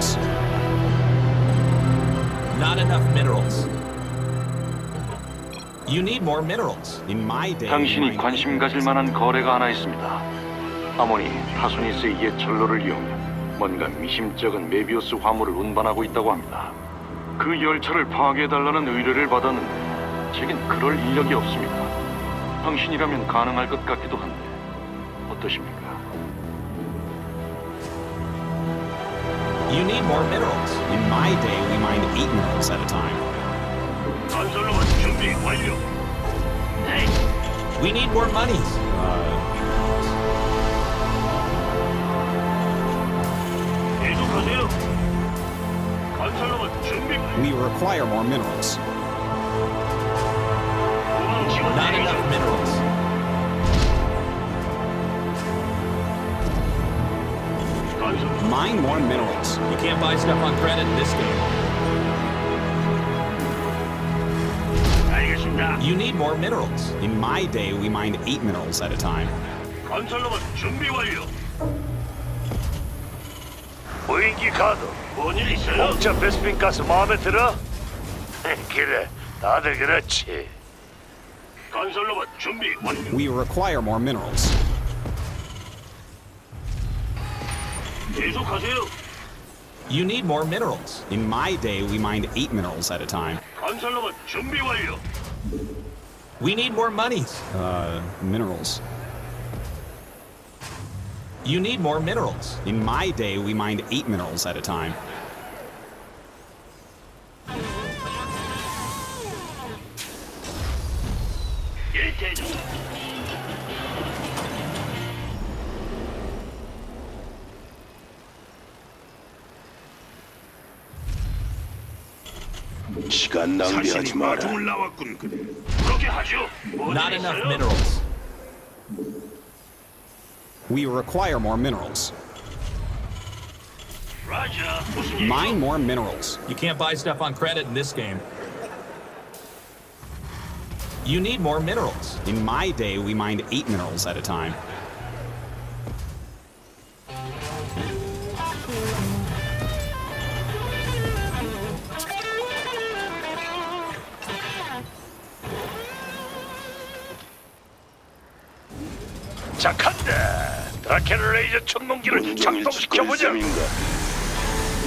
minerals. Not enough minerals. You need more minerals. In my day, 당신이 관심 가질. 만한 거래가 하나 있습니다. 아모니 타소니스의 옛 철로를 이용해 뭔가 미심쩍은 메비우스 화물을 운반하고 있다고 합니다. 그 열차를 파괴해달라는 의뢰를 받았는데 제겐 그럴 인력이 없습니다. 당신이라면 가능할 것 같기도 한데 어떠십니까? You need more minerals. In my day, we mined eight minerals at a time. 건설로만 준비 완료. 네, We need more monies. 계속하세요. 건설로만 준비. We require more minerals. 후방 지원 Not 대기 중. enough minerals. Mine more minerals. You can't buy stuff on credit in this game. 알겠습니다. You need more minerals. In my day, we mined eight minerals at a time. 건설로만 준비 완료. 보행기 카드. 뭔일 있어요? 공짜 베스핀 가스 마음에 들어? 그래, 다들 그렇지. 건설로만 준비 완료. We require more minerals. 계속하세요. You need more minerals. In my day, we mined eight minerals at a time. 건설로만 준비 완료. We need more monies. Uh, minerals. You need more minerals. In my day, we mined eight minerals at a time. 예, 대장. 시간 낭비하지 마라. 나왔군 그래. 그렇게 하죠. Not enough minerals. We require more minerals. 라자, 무슨 일? Mine more minerals. You can't buy stuff on credit in this game. You need more minerals. In my day, we mined eight minerals at a time. 천문기를 작동시켜보자.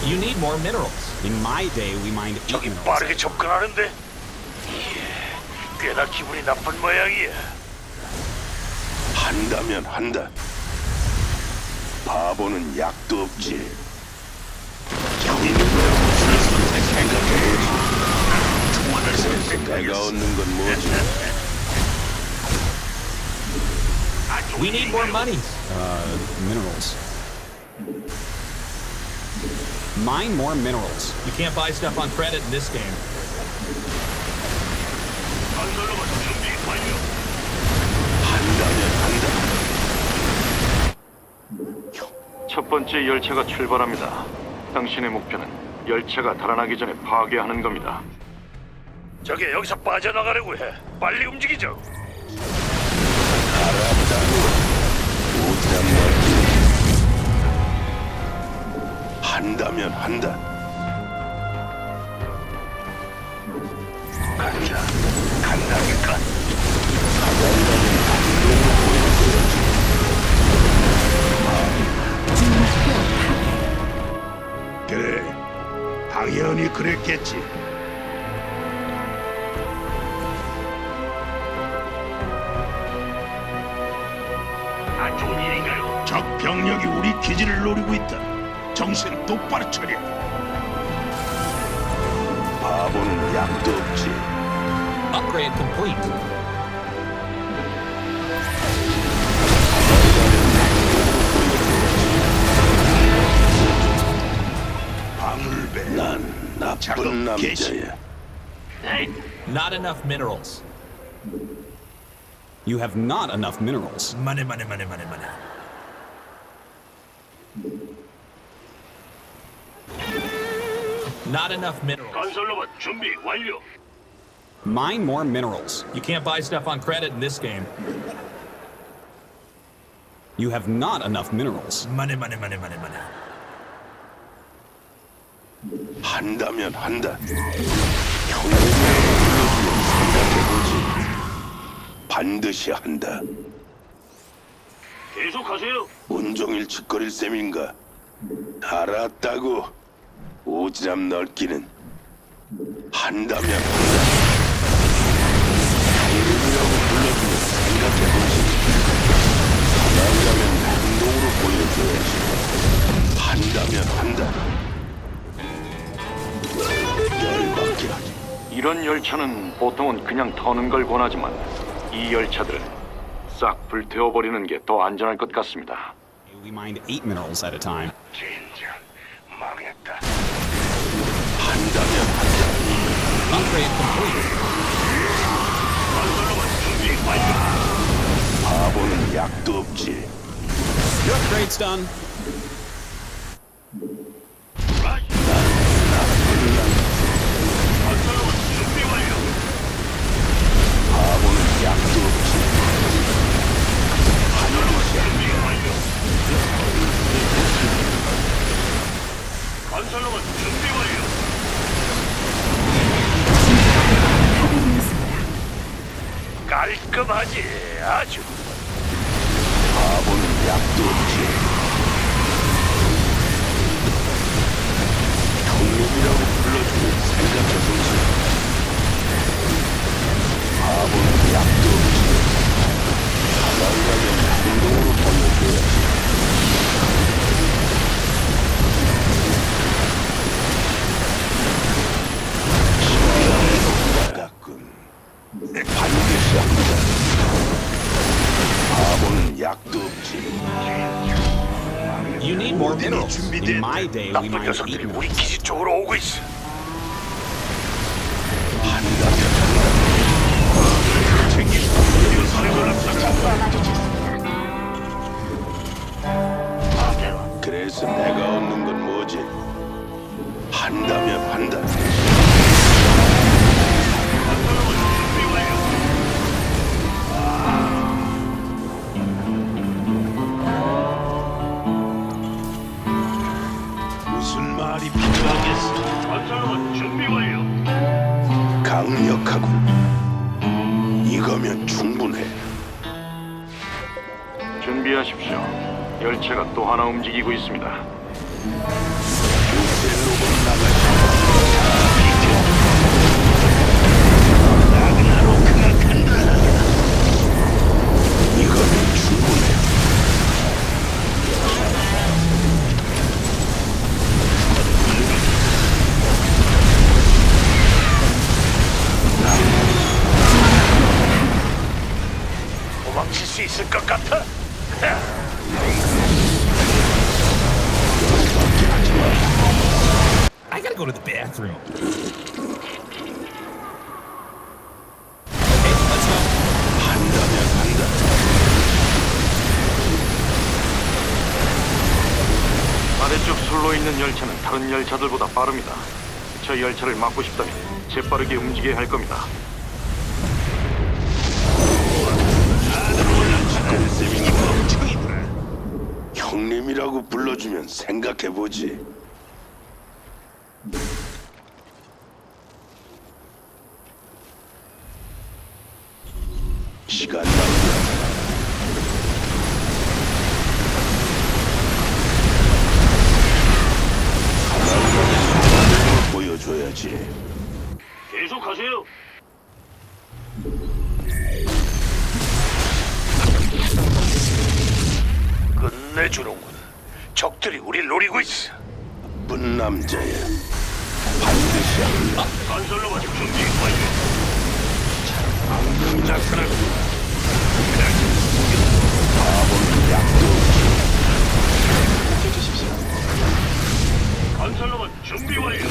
You need more minerals. In my day, we mined 저기 minerals. 빠르게 접근하는데? 이야, 꽤나 기분이 나쁜 모양이야. 한다면 한다. 바보는 약도 없지. 내가 얻는 건 뭐지? We need more monies. Minerals. Mine more minerals. You can't buy stuff on credit in this game. 첫 번째 열차가 출발합니다. 당신의 목표는 열차가 달아나기 전에 파괴하는 겁니다. 저게 여기서 빠져나가려고 해. 빨리 움직이죠. 못한 말 한다면 한다. 간다. 간다니까. 그래. 당연히 그랬겠지. 안 좋은 일인가요? 적 병력이 우리 기지를 노리고 있다. 정신 똑바로 차려. 바보는 약도 없지. Upgrade complete. 방울배. 난 나쁜 작업 개시. 남자야. Not enough minerals. You have not enough minerals. 마네 마네 마네 마네 마네. Not enough minerals. 건설로봇 준비 완료. Mine more minerals. You can't buy stuff on credit in this game. You have not enough minerals. 마네 마네 마네 마네 마네. 한다면 한다. 생각해보지. 반드시 한다. 계속하세요. 온종일 짓거릴 셈인가? 알았다고. 오지랖 넓기는 한다면 한다. 형님이라고 불러주면 생각해보지. 하나라면 행동으로 보여줘야지. 한다면 한다. 열받게 하지. 이런 열차는 보통은 그냥 터는 걸 권하지만 이 열차들은 싹 불태워버리는 게 더 안전할 것 같습니다. We mined eight minerals at a time. Upgrade complete. 건설로만 준비 완료. 바보는 약도 없지. Your upgrade's done. My day, we 나쁜 mined 녀석들이 eight 우리. 기지 쪽으로 오고 있어 그래서 내가 얻는 건 뭐지? 한다면 한다. 하나 움직이고 있습니다. Gotta go to the bathroom. 아래쪽 술로 있는 열차는 다른 열차들보다 빠릅니다. 저 열차를 막고 싶다면 재빠르게 움직여야 할 겁니다. 형님이라고 불러주면 생각해보지. 시간 낭비 약도 없지. 건설로만 준비 완료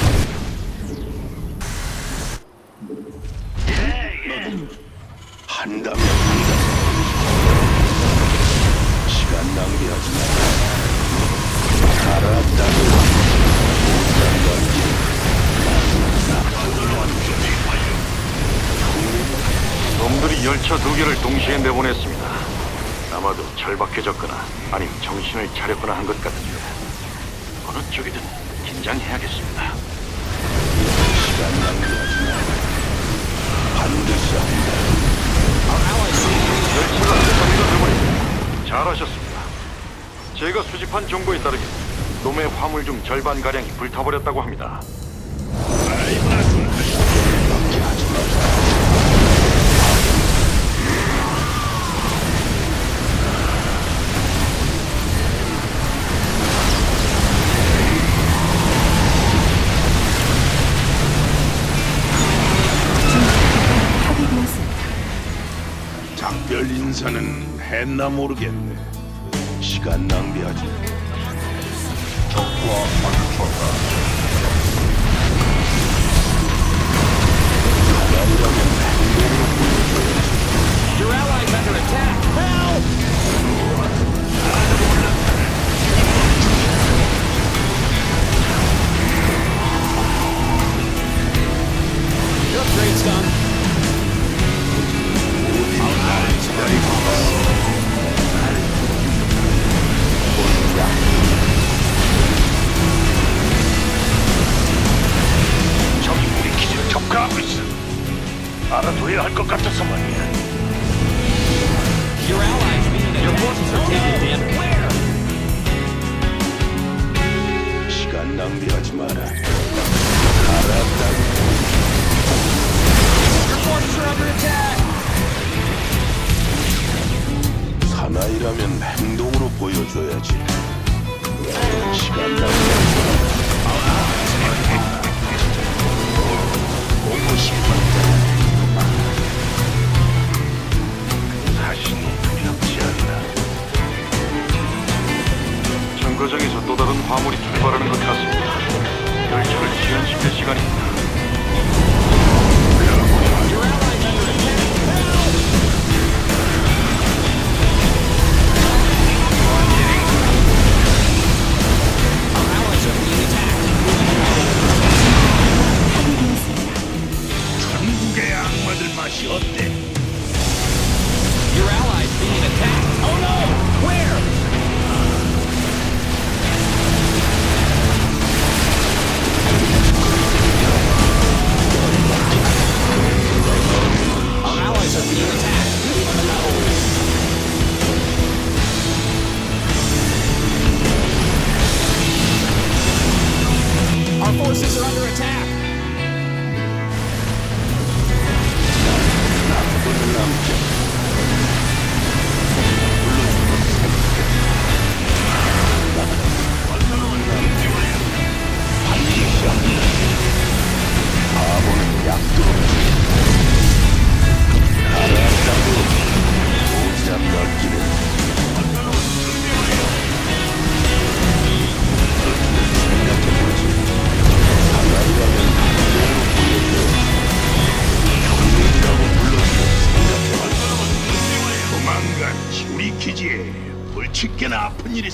개를 동시에 내보냈습니다. 아마도 절박해졌거나 아니면 정신을 차렸거나 한 것 같은데 어느 쪽이든 긴장해야겠습니다. 시간 낭비하지 마. 반드시 한다. 열차가 세상에가 되버렸습니다. 잘하셨습니다. 제가 수집한 정보에 따르면 놈의 화물 중 절반 가량이 불타버렸다고 합니다. 밖에 하지 마라. 인사는 했나 모르겠네. 시간 낭비하지. 마. 적과 마주쳤다. 사나이라면 행동으로 보여줘야지. 시간. 정거장에서 또 다른 화물이 출발하는 것 같습니다. 열차를 지연시킬 시간입니다.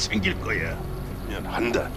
생길 거야. 면 한다.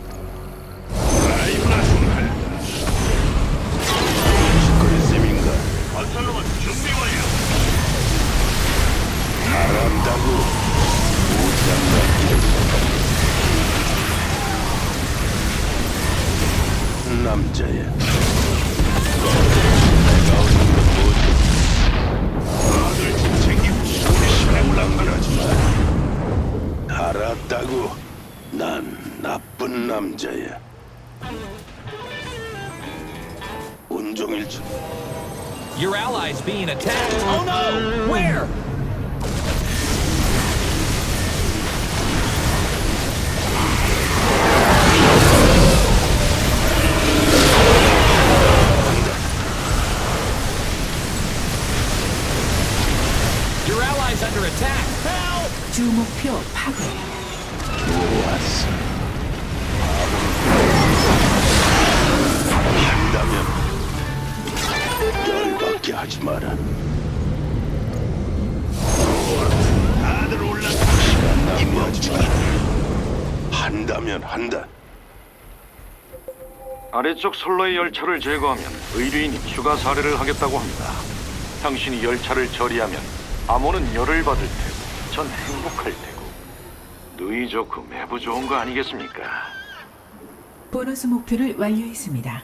아래쪽 선로의 열차를 제거하면 의뢰인이 추가 사례를 하겠다고 합니다. 당신이 열차를 처리하면 암호는 열을 받을 테고 전 행복할 테고 누이 좋고 매부 좋은 거 아니겠습니까? 보너스 목표를 완료했습니다.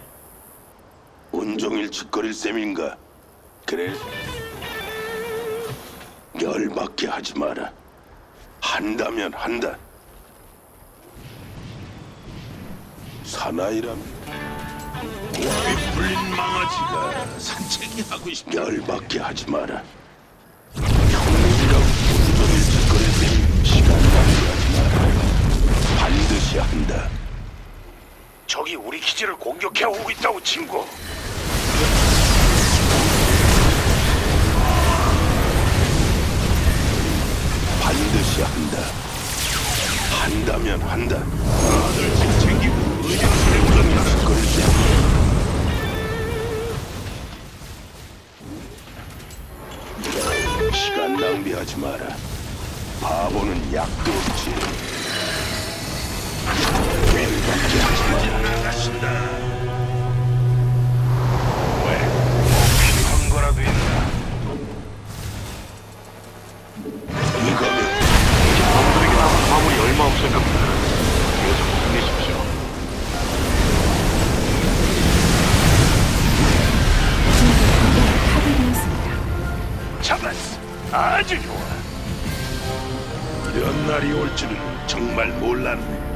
온종일 짓거릴 셈인가? 그래. 열받게 하지 마라. 한다면 한다. 사나이 란 불린 망아지가 산책이 하고 싶다. 열받게 하지 마라. 형님이라고 온종일 짓거릴 셈 시간 낭비하지 마라. 반드시 한다. 적이 우리 기지를 공격해 오고 있다고 친구. 반드시 한다. 한다면 한다. 다들 짐 챙기고 의정실에 오졌다. 짓거릴 셈. 시간 낭비하지 마라. 바보는 약도 없지. 열받게 하지 마라. 나간다. 아주 좋아. 이런 날이 올 줄은 정말 몰랐네.